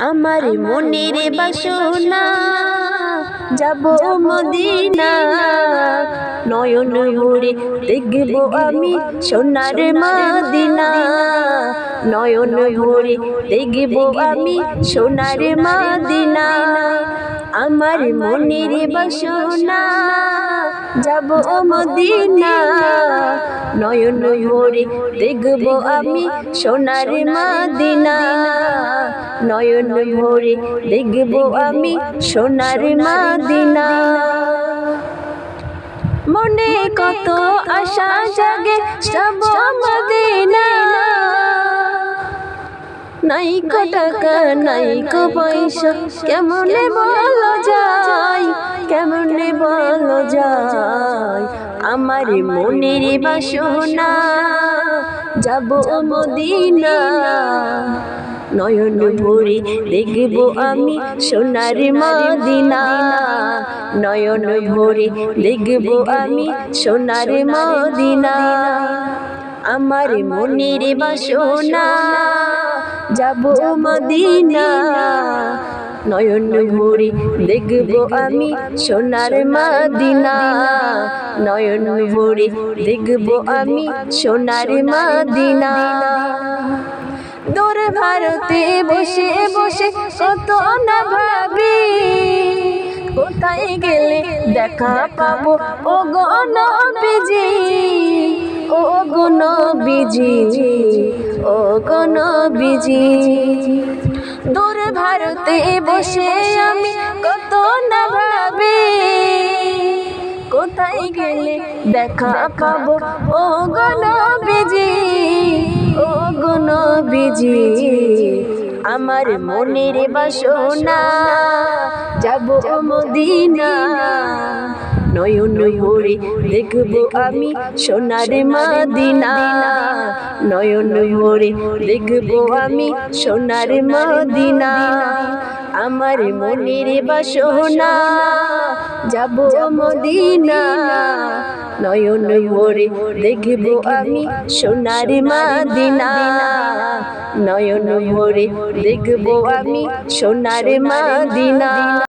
আমার মনের বাসনা। যাব মদিনা। নয়ন ভরে দেখব আমি সোনার মদিনা। নয়ন ভরে দেখব আমি সোনার মদিনা। আমার মনের বাসনা। যাব মদিনা। নয়ন ভরে দেখব আমি সোনার মদিনা। নয়ন ভরে দেখব আমি সোনার মদিনা। মনে কত আশা জাগে যাব মদিনা। নাই কো টাকা নাই কো পয়সা কেমনে বলো যায় কেমনে বলো যায়? আমার মনের বাসনা যাব মদিনা। নয়ন ভরে দেখব আমি সোনার মদিনা। নয়ন ভরে দেখব আমি সোনার মদিনা। আমার মনের বাসনা, যাব মদিনা। নয়ন ভরে দেখব আমি সোনার মদিনা। নয়ন ভরে দেখব আমি সোনার মদিনা। ভারতে বসে বসে কত না ভাবি কোথায় গেলে দেখা পাবো? ও গণ বিজি ও গণ বিজি ও গণ বিজি দূর ভারতে বসে আমি কত না ভাবি কোথায় গেলে দেখা পাবো? ও গণ বিজি আমার মনের বাসনা, যাব মদিনা। নয়ন ভরে দেখব আমি সোনার মদিনা। নয়ন ভরে দেখব আমি সোনার মদিনা। আমার মনের বাসনা। যাব মদিনা। নয়ন মোরে দেখব আমি সোনার মাদিনা। নয়ন মোরে দেখব আমি সোনার মদিনা।